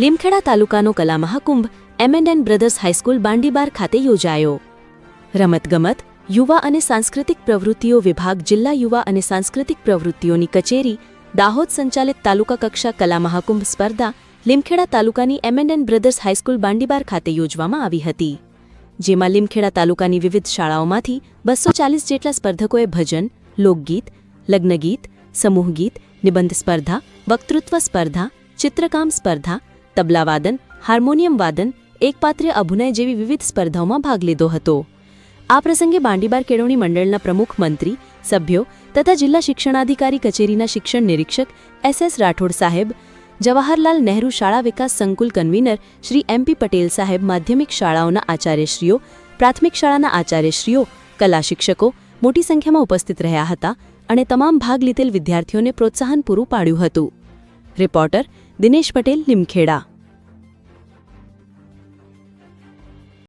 Limkheda તાલુકાનો Kala Mahakumbh M and N brothers high school Bandibar ખાતે યોજાયો. રમતગમત, યુવા અને સાંસ્કૃતિક પ્રવૃત્તિઓ વિભાગ, જિલ્લા યુવા અને સાંસ્કૃતિક પ્રવૃત્તિઓની કચેરી, દાહોદ સંચાલિત તાલુકા કક્ષા કલા મહાકુંભ સ્પર્ધા, લીમખેડા તાલુકાની M and N brothers high school Bandibar ખાતે યોજવામાં આવી હતી. જેમાં લીમખેડા તાલુકાની વિવિધ શાળાઓમાંથી બસો ચાલીસ જેટલા સ્પર્ધકોએ ભજન, લોકગીત, લગ્નગીત, સમૂહગીત, નિબંધ સ્પર્ધા, વક્તૃત્વ સ્પર્ધા, ચિત્રકામ સ્પર્ધા તબલાવાદન હાર્મોનિયમ વાદન એકપાત્રીય અભિનય જેવી વિવિધ સ્પર્ધાઓમાં ભાગ લીધો હતો. આ પ્રસંગે બાંડીબાર કેળવણી મંડળના પ્રમુખ મંત્રી, સભ્યો તથા જિલ્લા શિક્ષણાધિકારી કચેરીના શિક્ષણ નિરીક્ષક એસ એસ રાઠોડ સાહેબ, જવાહરલાલ નહેરુ શાળા વિકાસ સંકુલ કન્વીનર શ્રી એમપી પટેલ સાહેબ માધ્યમિક શાળાઓના આચાર્યશ્રીઓ, પ્રાથમિક શાળાના આચાર્યશ્રીઓ, કલા શિક્ષકો મોટી સંખ્યામાં ઉપસ્થિત રહ્યા હતા અને તમામ ભાગ લીધેલ વિદ્યાર્થીઓને પ્રોત્સાહન પૂરું પાડ્યું હતું. રિપોર્ટર દિનેશ પટેલ લીમખેડા